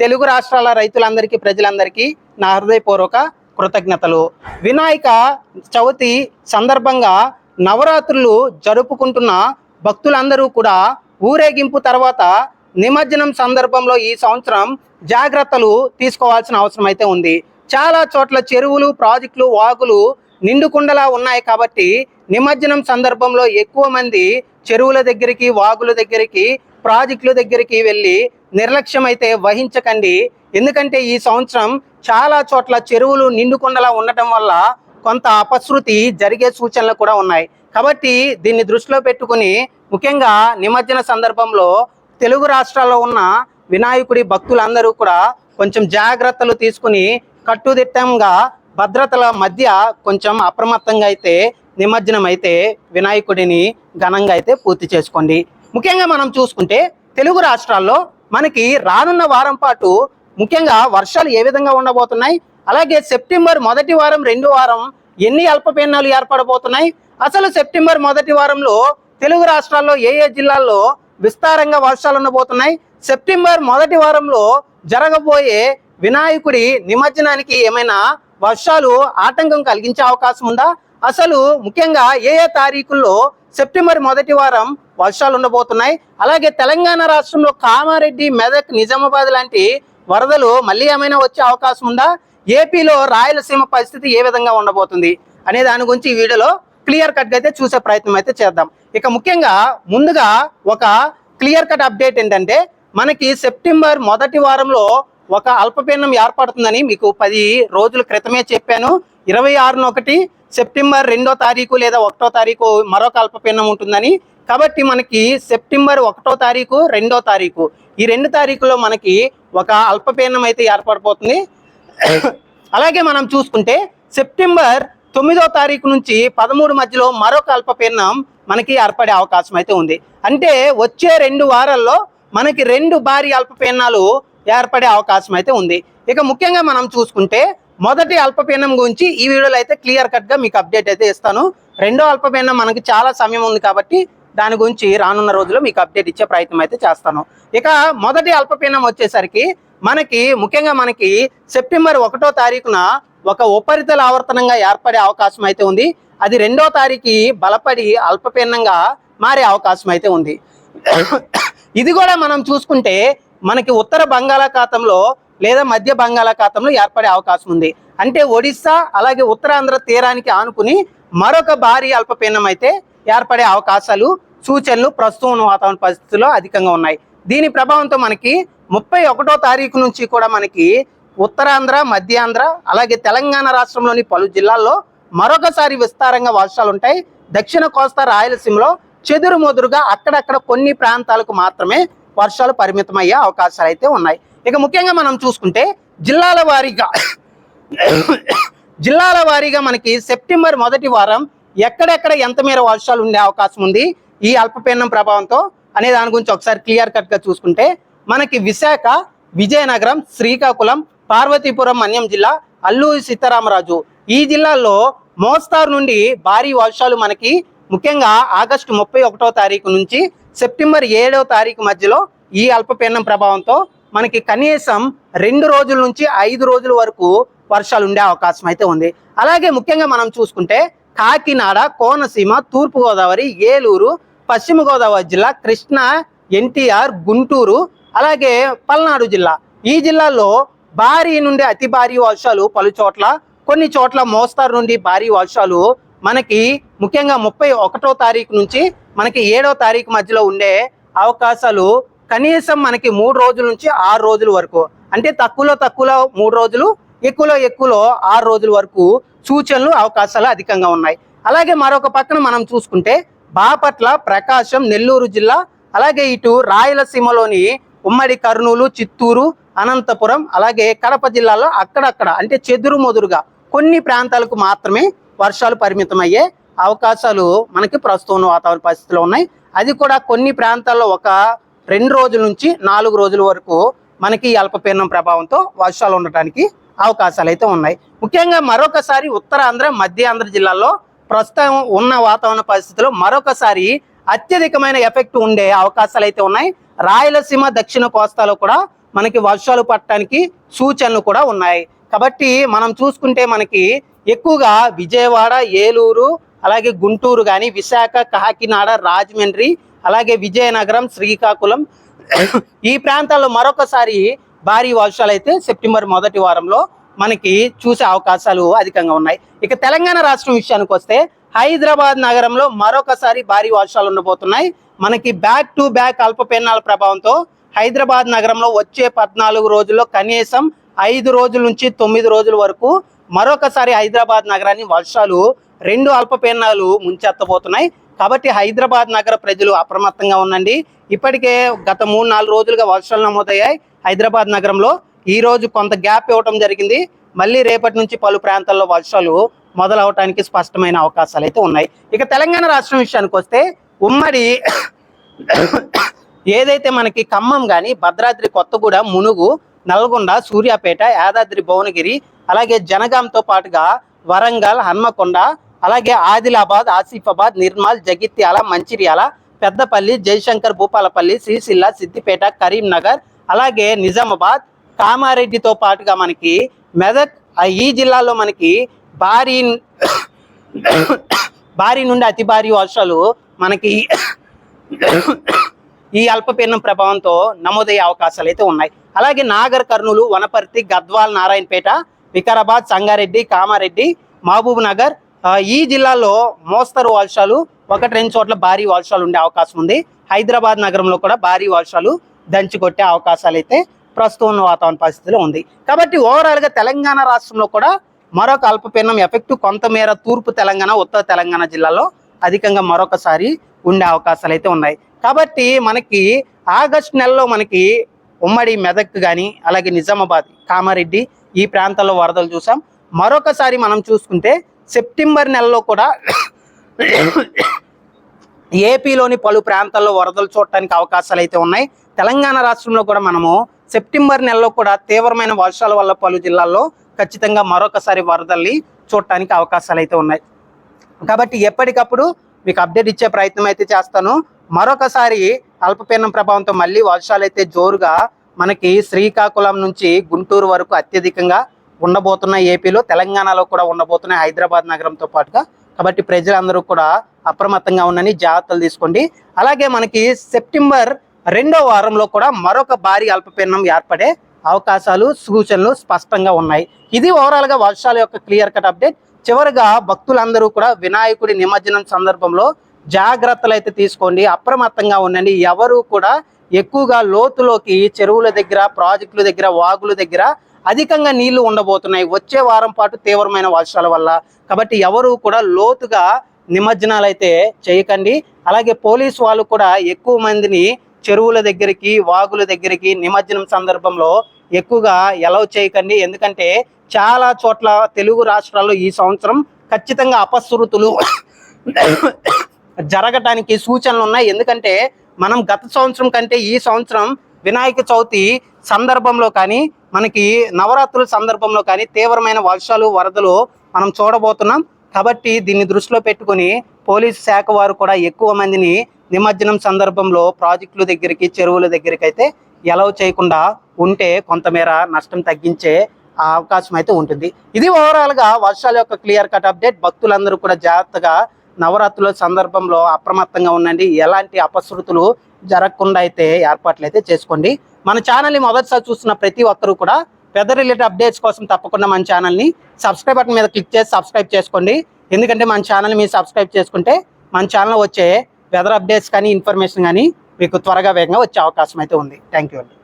తెలుగు రాష్ట్రాల రైతులందరికీ ప్రజలందరికీ నా హృదయపూర్వక కృతజ్ఞతలు. వినాయక చవితి సందర్భంగా నవరాత్రులు జరుపుకుంటున్న భక్తులందరూ కూడా ఊరేగింపు తర్వాత నిమజ్జనం సందర్భంలో ఈ సంవత్సరం జాగ్రత్తలు తీసుకోవాల్సిన అవసరం అయితే ఉంది. చాలా చోట్ల చెరువులు ప్రాజెక్టులు వాగులు నిండుకుండలా ఉన్నాయి కాబట్టి నిమజ్జనం సందర్భంలో ఎక్కువ మంది చెరువుల దగ్గరికి వాగుల దగ్గరికి ప్రాజెక్టుల దగ్గరికి వెళ్ళి నిర్లక్ష్యం అయితే వహించకండి. ఎందుకంటే ఈ సంవత్సరం చాలా చోట్ల చెరువులు నిండుకుండలా ఉండటం వల్ల కొంత అపశృతి జరిగే సూచనలు కూడా ఉన్నాయి. కాబట్టి దీన్ని దృష్టిలో పెట్టుకుని ముఖ్యంగా నిమజ్జన సందర్భంలో తెలుగు రాష్ట్రాల్లో ఉన్న వినాయకుడి భక్తులందరూ కూడా కొంచెం జాగ్రత్తలు తీసుకుని కట్టుదిట్టంగా భద్రతల మధ్య కొంచెం అప్రమత్తంగా అయితే నిమజ్జనం అయితే వినాయకుడిని ఘనంగా అయితే పూర్తి చేసుకోండి. ముఖ్యంగా మనం చూసుకుంటే తెలుగు రాష్ట్రాల్లో మనకి రానున్న వారం పాటు ముఖ్యంగా వర్షాలు ఏ విధంగా ఉండబోతున్నాయి అలాగే సెప్టెంబర్ మొదటి వారం రెండు వారం ఎన్ని అల్పపీడనాలు ఏర్పడబోతున్నాయి అసలు సెప్టెంబర్ మొదటి వారంలో తెలుగు రాష్ట్రాల్లో ఏ ఏ జిల్లాల్లో విస్తారంగా వర్షాలు ఉండబోతున్నాయి సెప్టెంబర్ మొదటి వారంలో జరగబోయే వినాయకుడి నిమజ్జనానికి ఏమైనా వర్షాలు ఆటంకం కలిగించే అవకాశం ఉందా? అసలు ముఖ్యంగా ఏ ఏ తారీఖుల్లో సెప్టెంబర్ మొదటి వారం వర్షాలు ఉండబోతున్నాయి? అలాగే తెలంగాణ రాష్ట్రంలో కామారెడ్డి మెదక్ నిజామాబాద్ లాంటి వరదలు మళ్ళీ ఏమైనా వచ్చే అవకాశం ఉందా? ఏపీలో రాయలసీమ పరిస్థితి ఏ విధంగా ఉండబోతుంది అనే దాని గురించి ఈ వీడియోలో క్లియర్ కట్ అయితే చూసే ప్రయత్నం అయితే చేద్దాం. ఇక ముఖ్యంగా ముందుగా ఒక క్లియర్ కట్ అప్డేట్ ఏంటంటే మనకి సెప్టెంబర్ మొదటి వారంలో ఒక అల్పపీడనం ఏర్పడుతుందని మీకు పది రోజుల క్రితమే చెప్పాను. ఇరవై ఆరున ఒకటి సెప్టెంబర్ రెండో తారీఖు లేదా ఒకటో తారీఖు మరొక అల్పపీడనం ఉంటుందని. కాబట్టి మనకి సెప్టెంబర్ ఒకటో తారీఖు రెండో తారీఖు. ఈ రెండు తారీఖులో మనకి ఒక అల్పపీడనం అయితే ఏర్పడిపోతుంది అలాగే మనం చూసుకుంటే సెప్టెంబర్ తొమ్మిదో తారీఖు నుంచి పదమూడు మధ్యలో మరొక అల్పపీడనం మనకి ఏర్పడే అవకాశం అయితే ఉంది. అంటే వచ్చే రెండు వారాల్లో మనకి రెండు భారీ అల్పపీడనాలు ఏర్పడే అవకాశం అయితే ఉంది. ఇక ముఖ్యంగా మనం చూసుకుంటే మొదటి అల్పపీడనం గురించి ఈ వీడియోలో అయితే క్లియర్ కట్గా మీకు అప్డేట్ అయితే ఇస్తాను. రెండో అల్పపీడనం మనకి చాలా సమయం ఉంది కాబట్టి దాని గురించి రానున్న రోజుల్లో మీకు అప్డేట్ ఇచ్చే ప్రయత్నం అయితే చేస్తాను. ఇక మొదటి అల్పపీడనం వచ్చేసరికి మనకి ముఖ్యంగా మనకి సెప్టెంబర్ ఒకటో తారీఖున ఒక ఉపరితల ఆవర్తనంగా ఏర్పడే అవకాశం అయితే ఉంది. అది రెండో తారీఖు బలపడి అల్పపీడనంగా మారే అవకాశం అయితే ఉంది. ఇది కూడా మనం చూసుకుంటే మనకి ఉత్తర బంగాళాఖాతంలో లేదా మధ్య బంగాళాఖాతంలో ఏర్పడే అవకాశం ఉంది. అంటే ఒడిస్సా అలాగే ఉత్తరాంధ్ర తీరానికి ఆనుకుని మరొక భారీ అల్పపీడనం అయితే ఏర్పడే అవకాశాలు సూచనలు ప్రస్తుతం ఉన్న వాతావరణ పరిస్థితుల్లో అధికంగా ఉన్నాయి. దీని ప్రభావంతో మనకి ముప్పై ఒకటో తారీఖు నుంచి కూడా మనకి ఉత్తరాంధ్ర మధ్యాంధ్ర అలాగే తెలంగాణ రాష్ట్రంలోని పలు జిల్లాల్లో మరొకసారి విస్తారంగా వర్షాలు ఉంటాయి. దక్షిణ కోస్తా రాయలసీమలో చెదురు మొదురుగా అక్కడక్కడ కొన్ని ప్రాంతాలకు మాత్రమే వర్షాలు పరిమితమయ్యే అవకాశాలు అయితే ఉన్నాయి. ఇక ముఖ్యంగా మనం చూసుకుంటే జిల్లాల వారీగా జిల్లాల వారీగా మనకి సెప్టెంబర్ మొదటి వారం ఎక్కడెక్కడ ఎంత మేర వర్షాలు ఉండే అవకాశం ఉంది? ఈ అల్పపీడనం ప్రభావంతో అనే దాని గురించి ఒకసారి క్లియర్ కట్గా చూసుకుంటే మనకి విశాఖ విజయనగరం శ్రీకాకుళం పార్వతీపురం మన్యం జిల్లా అల్లూరి సీతారామరాజు ఈ జిల్లాల్లో మోస్తారు నుండి భారీ వర్షాలు మనకి ముఖ్యంగా ఆగస్టు ముప్పై ఒకటో తారీఖు నుంచి సెప్టెంబర్ ఏడవ తారీఖు మధ్యలో ఈ అల్పపీడనం ప్రభావంతో మనకి కనీసం రెండు రోజుల నుంచి ఐదు రోజుల వరకు వర్షాలు ఉండే అవకాశం అయితే ఉంది. అలాగే ముఖ్యంగా మనం చూసుకుంటే కాకినాడ కోనసీమ తూర్పుగోదావరి ఏలూరు పశ్చిమ గోదావరి జిల్లా కృష్ణా ఎన్టీఆర్ గుంటూరు అలాగే పల్నాడు జిల్లా. ఈ జిల్లాల్లో భారీ నుండి అతి భారీ వర్షాలు పలు చోట్ల కొన్ని చోట్ల మోస్తారు నుండి భారీ వర్షాలు మనకి ముఖ్యంగా ముప్పై ఒకటో తారీఖు నుంచి మనకి ఏడో తారీఖు మధ్యలో ఉండే అవకాశాలు కనీసం మనకి మూడు రోజుల నుంచి ఆరు రోజుల వరకు అంటే తక్కువలో తక్కువలో మూడు రోజులు ఎక్కువలో ఎక్కువలో ఆరు రోజుల వరకు సూచనలు అవకాశాలు అధికంగా ఉన్నాయి. అలాగే మరొక పక్కన మనం చూసుకుంటే బాపట్ల ప్రకాశం నెల్లూరు జిల్లా అలాగే ఇటు రాయలసీమలోని ఉమ్మడి కర్నూలు చిత్తూరు అనంతపురం అలాగే కడప జిల్లాలో అక్కడక్కడ అంటే చెదురు మొదురుగా కొన్ని ప్రాంతాలకు మాత్రమే వర్షాలు పరిమితం అయ్యే అవకాశాలు మనకి ప్రస్తుతం వాతావరణ పరిస్థితులు ఉన్నాయి. అది కూడా కొన్ని ప్రాంతాల్లో ఒక రెండు రోజుల నుంచి నాలుగు రోజుల వరకు మనకి అల్పపీడనం ప్రభావంతో వర్షాలు ఉండటానికి అవకాశాలు అయితే ఉన్నాయి. ముఖ్యంగా మరొకసారి ఉత్తరాంధ్ర మధ్య ఆంధ్ర జిల్లాల్లో ప్రస్తుతం ఉన్న వాతావరణ పరిస్థితుల్లో మరొకసారి అత్యధికమైన ఎఫెక్ట్ ఉండే అవకాశాలు అయితే ఉన్నాయి. రాయలసీమ దక్షిణ కోస్తాలో కూడా మనకి వర్షాలు పట్టడానికి సూచనలు కూడా ఉన్నాయి. కాబట్టి మనం చూసుకుంటే మనకి ఎక్కువగా విజయవాడ ఏలూరు అలాగే గుంటూరు కానీ విశాఖ కాకినాడ రాజమండ్రి అలాగే విజయనగరం శ్రీకాకుళం. ఈ ప్రాంతాల్లో మరొకసారి భారీ వర్షాలు అయితే సెప్టెంబర్ మొదటి వారంలో మనకి చూసే అవకాశాలు అధికంగా ఉన్నాయి. ఇక తెలంగాణ రాష్ట్రం విషయానికి వస్తే హైదరాబాద్ నగరంలో మరొకసారి భారీ వర్షాలు ఉండబోతున్నాయి. మనకి బ్యాక్ టు బ్యాక్ అల్పపీడనాల ప్రభావంతో హైదరాబాద్ నగరంలో వచ్చే పద్నాలుగు రోజుల్లో కనీసం ఐదు రోజుల నుంచి తొమ్మిది రోజుల వరకు మరొకసారి హైదరాబాద్ నగరాన్ని వర్షాలు రెండు అల్పపీడనాలు ముంచెత్తబోతున్నాయి. కాబట్టి హైదరాబాద్ నగర ప్రజలు అప్రమత్తంగా ఉండండి. ఇప్పటికే గత మూడు నాలుగు రోజులుగా వర్షాలు నమోదయ్యాయి. హైదరాబాద్ నగరంలో ఈ రోజు కొంత గ్యాప్ ఇవ్వటం జరిగింది. మళ్ళీ రేపటి నుంచి పలు ప్రాంతాల్లో వర్షాలు మొదలవటానికి స్పష్టమైన అవకాశాలు అయితే ఉన్నాయి. ఇక తెలంగాణ రాష్ట్రం విషయానికి వస్తే ఉమ్మడి ఏదైతే మనకి ఖమ్మం కానీ భద్రాద్రి కొత్తగూడ మునుగు నల్గొండ సూర్యాపేట యాదాద్రి భువనగిరి అలాగే జనగాంతో పాటుగా వరంగల్ హన్మకొండ అలాగే ఆదిలాబాద్ ఆసిఫాబాద్ నిర్మల్ జగిత్యాల మంచిర్యాల పెద్దపల్లి జయశంకర్ భూపాలపల్లి శ్రీశిల్ల సిద్దిపేట కరీంనగర్ అలాగే నిజామాబాద్ కామారెడ్డితో పాటుగా మనకి మెదక్ ఈ జిల్లాలో మనకి భారీ భారీ నుండి అతి భారీ వర్షాలు మనకి ఈ అల్పపీడనం ప్రభావంతో నమోదయ్యే అవకాశాలు అయితే ఉన్నాయి. అలాగే నాగర్ కర్నూలు వనపర్తి గద్వాల్ నారాయణపేట వికారాబాద్ సంగారెడ్డి కామారెడ్డి మహబూబ్ నగర్ ఈ జిల్లాలో మోస్తరు వర్షాలు ఒకటి రెండు చోట్ల భారీ వర్షాలు ఉండే అవకాశం ఉంది. హైదరాబాద్ నగరంలో కూడా భారీ వర్షాలు దంచి కొట్టే అవకాశాలు అయితే ప్రస్తుతం ఉన్న వాతావరణ పరిస్థితిలో ఉంది. కాబట్టి ఓవరాల్గా తెలంగాణ రాష్ట్రంలో కూడా మరొక అల్పపీడనం ఎఫెక్ట్ కొంతమేర తూర్పు తెలంగాణ ఉత్తర తెలంగాణ జిల్లాలో అధికంగా మరొకసారి ఉండే అవకాశాలు అయితే ఉన్నాయి. కాబట్టి మనకి ఆగస్ట్ నెలలో మనకి ఉమ్మడి మెదక్ కానీ అలాగే నిజామాబాద్ కామారెడ్డి ఈ ప్రాంతాల్లో వరదలు చూసాం. మరొకసారి మనం చూసుకుంటే సెప్టెంబర్ నెలలో కూడా ఏపీలోని పలు ప్రాంతాల్లో వరదలు చూడటానికి అవకాశాలు అయితే ఉన్నాయి. తెలంగాణ రాష్ట్రంలో కూడా మనము సెప్టెంబర్ నెలలో కూడా తీవ్రమైన వర్షాల వల్ల పలు జిల్లాల్లో ఖచ్చితంగా మరొకసారి వరదల్ని చూడటానికి అవకాశాలు అయితే ఉన్నాయి. కాబట్టి ఎప్పటికప్పుడు మీకు అప్డేట్ ఇచ్చే ప్రయత్నం అయితే చేస్తాను. మరొకసారి అల్పపీడనం ప్రభావంతో మళ్ళీ వర్షాలు అయితే జోరుగా మనకి శ్రీకాకుళం నుంచి గుంటూరు వరకు అత్యధికంగా ఉండబోతున్న ఏపీలో. తెలంగాణలో కూడా ఉండబోతున్నాయి హైదరాబాద్ నగరంతో పాటుగా. కాబట్టి ప్రజలందరూ కూడా అప్రమత్తంగా ఉండని జాగ్రత్తలు తీసుకోండి. అలాగే మనకి సెప్టెంబర్ రెండో వారంలో కూడా మరొక భారీ అల్పపీడనం ఏర్పడే అవకాశాలు సూచనలు స్పష్టంగా ఉన్నాయి. ఇది ఓవరాల్గా వర్షాల యొక్క క్లియర్ కట్ అప్డేట్ చివరిగా భక్తులందరూ కూడా వినాయకుడి నిమజ్జనం సందర్భంలో జాగ్రత్తలు అయితే తీసుకోండి. అప్రమత్తంగా ఉండండి. ఎవరు కూడా ఎక్కువగా లోతులోకి చెరువుల దగ్గర ప్రాజెక్టుల దగ్గర వాగుల దగ్గర అధికంగా నీళ్ళు ఉండబోతున్నాయి. వచ్చే వారం పాటు తీవ్రమైన వర్షాల వల్ల. కాబట్టి ఎవరు కూడా లోతుగా నిమజ్జనాలు అయితే చేయకండి. అలాగే పోలీస్ వాళ్ళు కూడా ఎక్కువ మందిని చెరువుల దగ్గరికి వాగుల దగ్గరికి నిమజ్జనం సందర్భంలో ఎక్కువగా ఎలవ్ చేయకండి. ఎందుకంటే చాలా చోట్ల తెలుగు రాష్ట్రాల్లో ఈ సంవత్సరం ఖచ్చితంగా అపశృతులు జరగటానికి సూచనలు ఉన్నాయి. ఎందుకంటే మనం గత సంవత్సరం కంటే ఈ సంవత్సరం వినాయక చవితి సందర్భంలో కానీ మనకి నవరాత్రుల సందర్భంలో కానీ తీవ్రమైన వర్షాలు వరదలు మనం చూడబోతున్నాం. కాబట్టి దీన్ని దృష్టిలో పెట్టుకొని పోలీసు శాఖ వారు కూడా ఎక్కువ మందిని నిమజ్జనం సందర్భంలో ప్రాజెక్టుల దగ్గరికి చెరువుల దగ్గరికి అయితే ఎలవ్ చేయకుండా ఉంటే కొంతమేర నష్టం తగ్గించే అవకాశం అయితే ఉంటుంది. ఇది ఓవరాల్గా వర్షాల యొక్క క్లియర్ కట్ అప్డేట్ భక్తులందరూ కూడా జాగ్రత్తగా నవరాత్రుల సందర్భంలో అప్రమత్తంగా ఉండండి. ఎలాంటి అపశృతులు జరగకుండా అయితే ఏర్పాట్లు అయితే చేసుకోండి. మన ఛానల్ని మొదటిసారి చూస్తున్న ప్రతి ఒక్కరూ కూడా వెదర్ రిలేటెడ్ అప్డేట్స్ కోసం తప్పకుండా మన ఛానల్ని సబ్స్క్రైబ్ బటన్ మీద క్లిక్ చేసి సబ్స్క్రైబ్ చేసుకోండి. ఎందుకంటే మన ఛానల్ మీరు సబ్స్క్రైబ్ చేసుకుంటే మన ఛానల్ వచ్చే వెదర్ అప్డేట్స్ కానీ ఇన్ఫర్మేషన్ కానీ మీకు త్వరగా వేగంగా వచ్చే అవకాశం అయితే ఉంది. థ్యాంక్ యూ అండి.